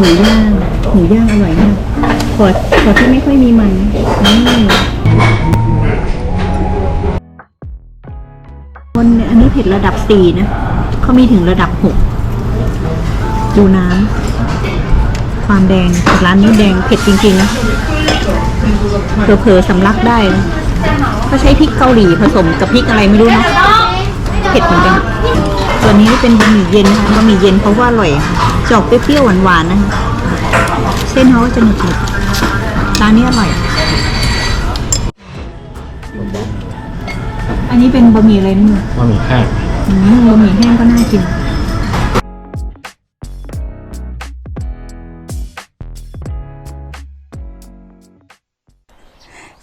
หมูย่าง หมูย่างอร่อยมากขอขอที่ไม่ค่อยมีมันนี่คนอันนี้เผ็ดระดับสี่นะเขามีถึงระดับหกดูน้ำความแดงร้านนี้แดงเผ็ดจริงๆนะเผลอๆสำลักได้นะเขาใช้พริกเกาหลีผสมกับพริกอะไรไม่รู้นะเผ็ดเหมือนกันส่วนนี้เป็นบะหมี่เย็นนะคะบะหมี่เย็นเพราะว่าอร่อยจะ ออกเปรี้ยวๆหวานๆนะคะเส้นเขาก็จะหนึบๆร้านนี้อร่อย อันนี้เป็นบะหมี่อะไรนี่บะหมี่แห้งอืมบะหมี่แห้งก็น่ากิน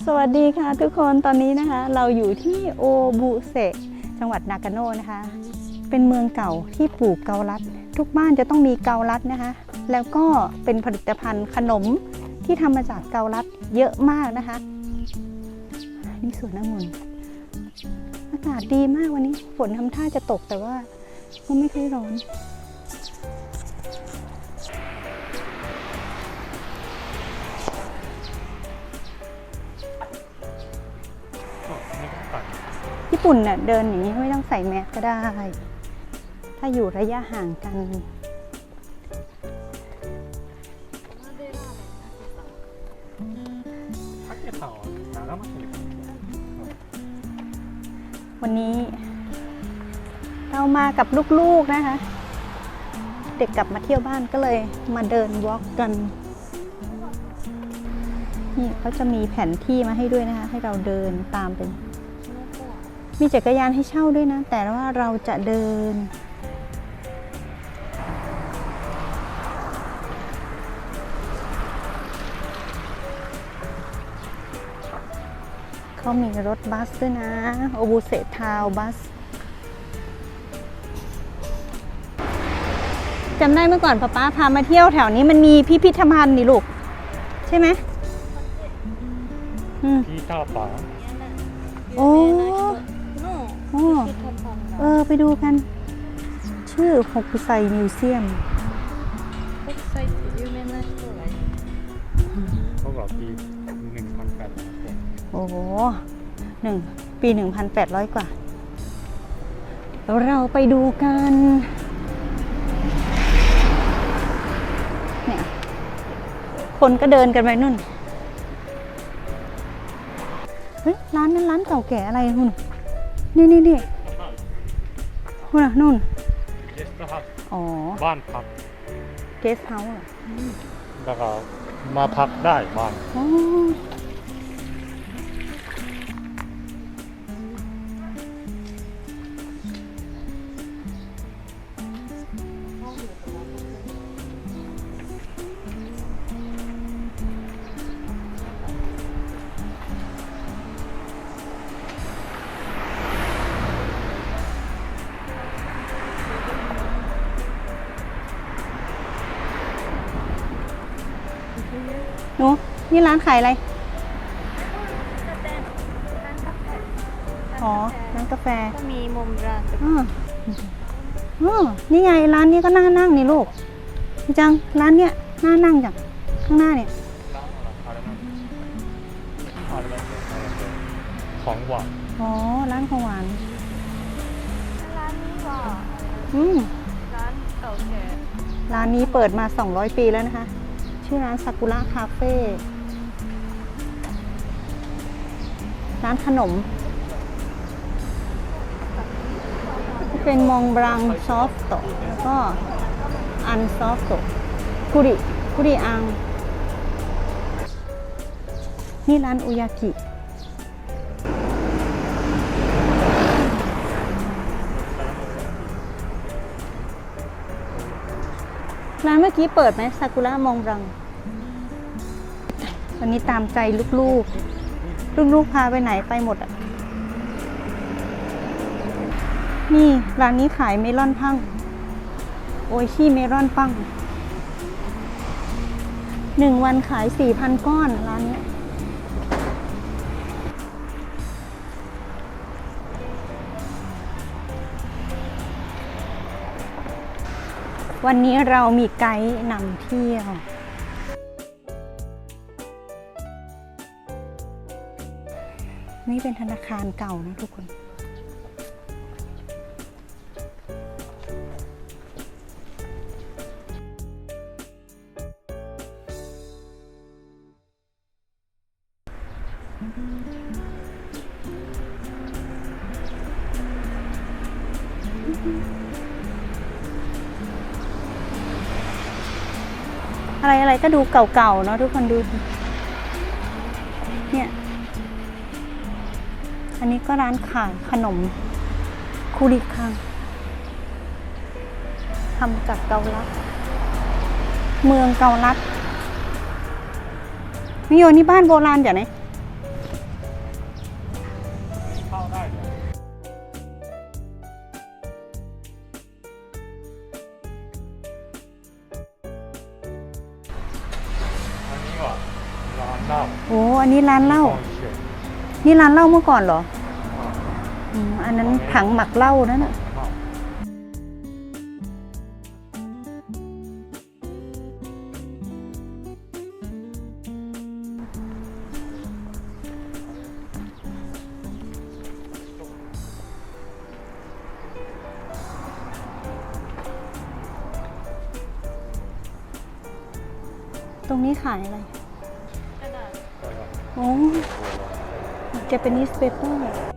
สวัสดีค่ะทุกคนตอนนี้นะคะ เราอยู่ที่โอบุเซจังหวัดนากาโนะนะคะ เป็นเมืองเก่าที่ปลูกเกาลัด ทุกบ้านจะต้องมีเกาลัดนะคะ แล้วก็เป็นผลิตภัณฑ์ขนมที่ทำมาจากเกาลัดเยอะมากนะคะ นี่สวนองุ่นอากาศดีมากวันนี้ ฝนทำท่าจะตกแต่ว่าก็ไม่ค่อยร้อนญี่ปุ่นเนี่ยเดินอย่างนี้ไม่ต้องใส่แมสก็ได้ ถ้าอยู่ระยะห่างกัน วันนี้ เรามากับลูกๆนะคะ เด็กกลับมาเที่ยวบ้านก็เลยมาเดินวอล์กกันนี่เขาจะมีแผนที่มาให้ด้วยนะคะ ให้เราเดินตามเป็นมีจักรยานให้เช่าด้วยนะ แต่ว่าเราจะเดิน เขามีรถบัสด้วยนะ โอบูเซทาวบัสจำได้เมื่อก่อนป๊าป๊าพามาเที่ยวแถวนี้มันมีพิพิธภัณฑ์นี่ลูก ใช่ไหมอืม ピーターパン โอ้โอ้เออ ไปดูกัน ชื่อฮกกุไซมิวเซียม เขาบอกปีหนึ่ง โอ้โหหนึ่งปี 1,800 กว่า เราไปดูกันเนี่ยคนก็เดินกันไปนู่นเฮ้ยร้านนั้นร้านเก่าแก่อะไรคุณนี่นี่นี่คุณอะนู่นอ๋อบ้านพักเกสเฮาส์เหรอแล้วก็มาพักได้บ้าน นี่ร้านขายอะไร อ๋อ ร้านกาแฟ ก็มีมุมร้านอืมอืมนี่ไงร้านนี้ก็น่านั่งนี่ลูกพี่จัง ร้านเนี้ยน่านั่งจัง ข้างหน้าเนี่ย ของหวานอ๋อ ร้านของหวาน ร้านนี้ว่าอืมร้านเก่าแก่ร้านนี้เปิดมา 200 ปีแล้วนะคะ ชื่อร้านซากุระคาเฟ่ ร้านขนม เป็นมองบรังซอฟต์แล้วก็อันซอฟต์กุริกุริอัง นี่ร้านอุยากิร้านเมื่อกี้เปิดไหมซากุระมองบรัง วันนี้ตามใจลูกๆ ลูกๆพาไปไหนไปหมดอะ นี่ร้านนี้ขายเมลอนพัง โออิชิเมลอนปังหนึ่งวันขายสี่พันก้อนร้านนี้วันนี้เรามีไกด์นำเที่ยว นี่เป็นธนาคารเก่านะทุกคน อะไรอะไรก็ดูเก่าๆเนาะทุกคนดู นนี้ก็ร้านขายขนมคูริคังทำจากเกาลัด เมืองเกาลัดนี่โยนี่บ้านโบราณอย่างไหนเข้าได้เหรออันนี้ว่ะร้านเหล้าโอ้ อันนี้ร้านเหล้าของเขียนนี่ร้านเหล้าเมื่อก่อนเหรอ อืมอันนั้นถังหมักเหล้านั่นน่ะเหล้าตรงนี้ขายอะไรกระดาษก็ว่าโอ้เจแปนิสเปเปอร์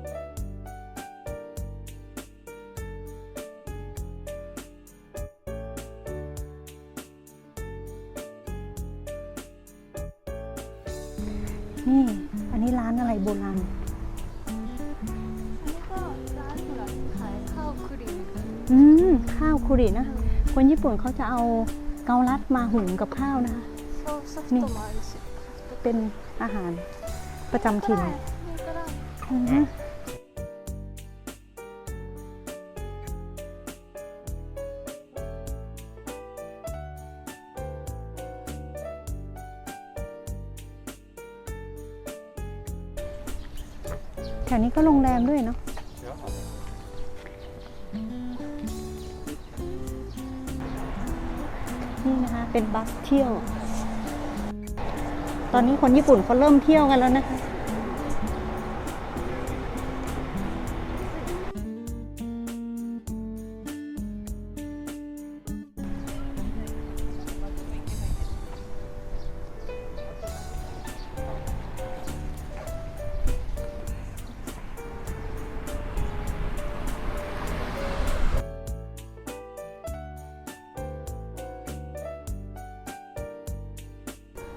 คุรินะ คนญี่ปุ่นเขาจะเอาเกาลัดมาหุงกับข้าวนะคะ นี่เป็นอาหารประจำถิ่นแถวนี้ก็โรงแรมด้วยเนาะ เป็นบัสเที่ยว ตอนนี้คนญี่ปุ่นเขาเริ่มเที่ยวกันแล้วนะคะ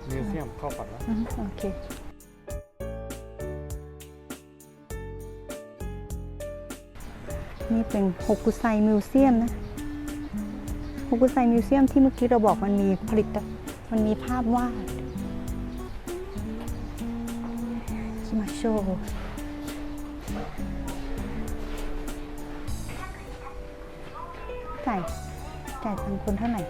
มิวเซียมเข้าก่อนนะอืมโอเค นี่เป็นฮกุไซมิวเซียมนะฮกุไซมิวเซียมที่เมื่อกี้เราบอกมันมีผลิต มันมีภาพวาดชิมาโชจ่ายจ่ายตังคนเท่าไหร่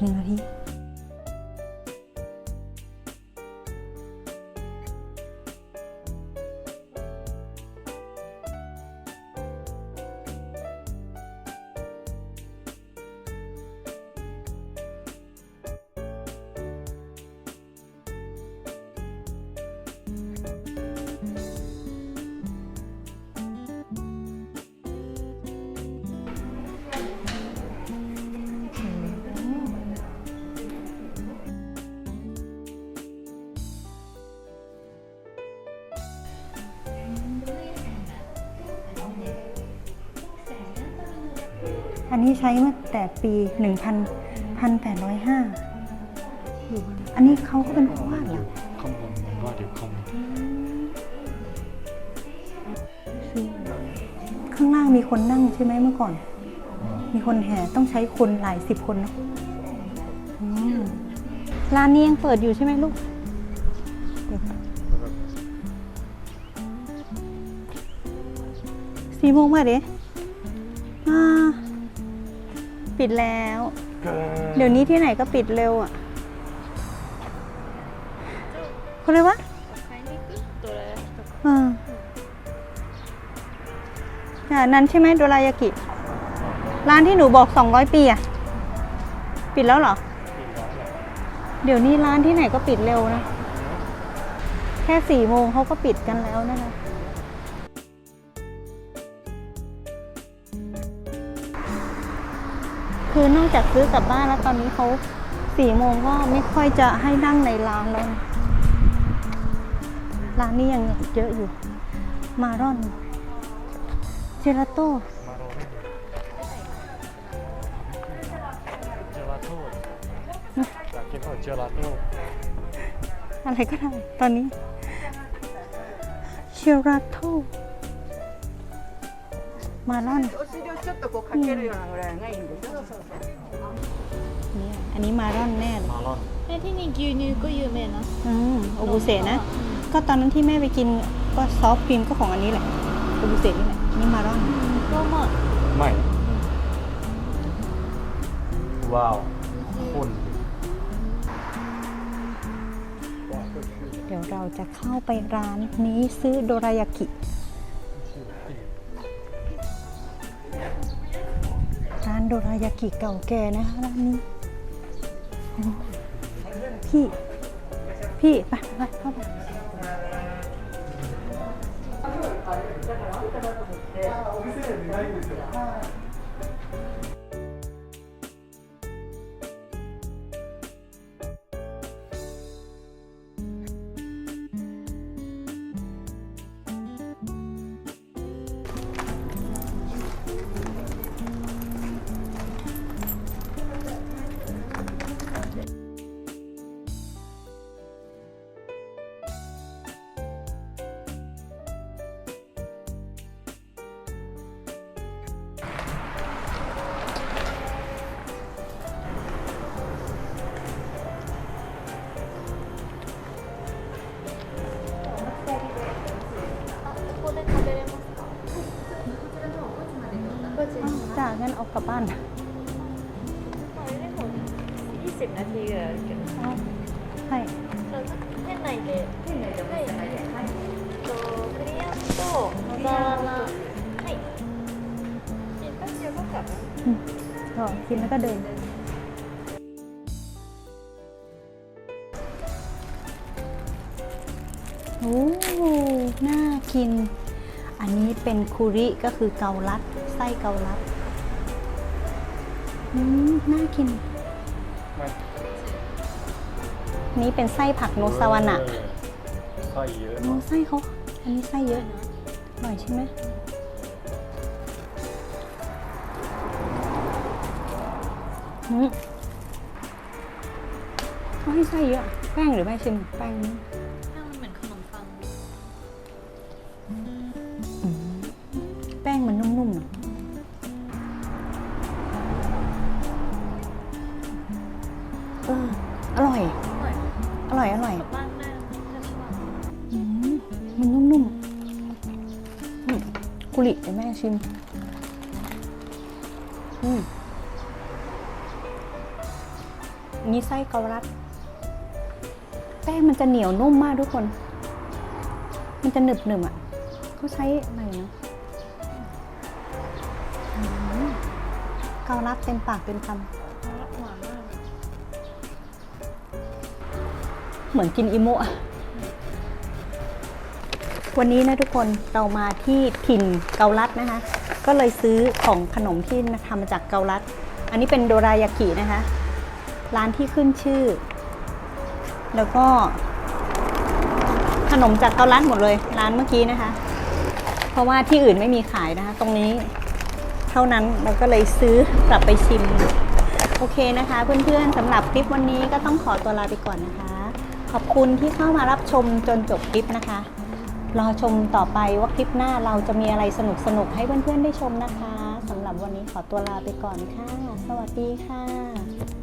ลิ อันนี้ใช้มาแต่ปี1,000 1,805อันนี้เขาก็เป็นผู้วาดเหรอข้างบนมันว่าเดี๋ยวข้างบนข้างล่างมีคนนั่งใช่ไหมเมื่อก่อน มีคนแห่ต้องใช้คนหลายสิบคนเนะอืมร้านนี้ยังเปิดอยู่ใช่ไหมลูก สี่โมงมาเด้ ปิดแล้ว เดี๋ยวนี้ที่ไหนก็ปิดเร็วอ่ะคนเลยวะ 買いに行くどら焼きとか อ่าอ่านั้นใช่ไหมโดรายากิ ร้านที่หนูบอก 200 ปีอ่ะ ปิดแล้วเหรอ ปิดแล้วแหละ เดี๋ยวนี้ร้านที่ไหนก็ปิดเร็วนะ แค่สี่โมงเขาก็ปิดกันแล้วนะคะ คือนอกจากซื้อกลับบ้านแล้วตอนนี้เขาสี่โมงก็ไม่ค่อยจะให้นั่งในร้านแล้วร้านนี้ยังเยอะอยู่ มารอน เจลาโต้เจลาโต้อยากกินข้าวเจลาโต้อะไรก็ได้ตอนนี้เชียราโต้มาลอน ちょっとこうかけるようなぐらいがいいんでしょ、เนี่ยอันนี้มาลอนแน่เลย มาลอน えที่นี่牛乳ก็有名な อืมโอบุเสนะ ก็ตอนนั้นที่แม่ไปกินก็ซอฟต์ครีมก็ของอันนี้แหละโอบุเสนี่แหละนี่มาลอน ก็เหมาะ ไม่ ว้าวคุณ เดี๋ยวเราจะเข้าไปร้านนี้ซื้อโดรายากิ ดรายากิเก่าแก่นะคะร้านนี้พี่ พี่ไปไปเข้าไป จ้างั้นเอากลับบ้าน まああれでも20นาทีぐらいあるけど ใช่ 店内で店内ではいはいとクリアンと野沢菜はい新タチ呼ぼうかな ก็กินแล้วก็เดิน โอ้ น่ากิน อันนี้เป็นคูริก็คือเกาลัด ไส้เกาลัด อืมน่ากินไม่อันนี้เป็นไส้ผักโนซาวานะเออไส้เยอะโอ้ไส้เขาอันนี้ไส้เยอะนะอร่อยใช่ไหมอืมเขาให้ไส้เยอะ แป้งหรือไม่ชิมแป้งนี่ถ้ามัน ชิม อืมอันนี้ไส้เกาลัด แป้งมันจะเหนียวนุ่มมากทุกคน มันจะหนึบหนึบๆอะเขาใช้อะไรเนาะอืมเกาลัดเต็มปากเต็มคำหวานมาก เหมือนกินอิโมะ วันนี้นะทุกคนเรามาที่ถิ่นเกาลัดนะคะ ก็เลยซื้อของขนมที่ทำมาจากเกาลัด อันนี้เป็นโดรายากินะคะ ร้านที่ขึ้นชื่อ แล้วก็ ขนมจากเกาลัดหมดเลยร้านเมื่อกี้นะคะ เพราะว่าที่อื่นไม่มีขายนะคะ ตรงนี้เท่านั้นเราก็เลยซื้อกลับไปชิม โอเคนะคะ เพื่อนๆสำหรับคลิปวันนี้ก็ต้องขอตัวลาไปก่อนนะคะ ขอบคุณที่เข้ามารับชมจนจบคลิปนะคะ รอชมต่อไปว่าคลิปหน้าเราจะมีอะไรสนุกสนุกให้เพื่อนๆได้ชมนะคะสำหรับวันนี้ขอตัวลาไปก่อนค่ะ สวัสดีค่ะ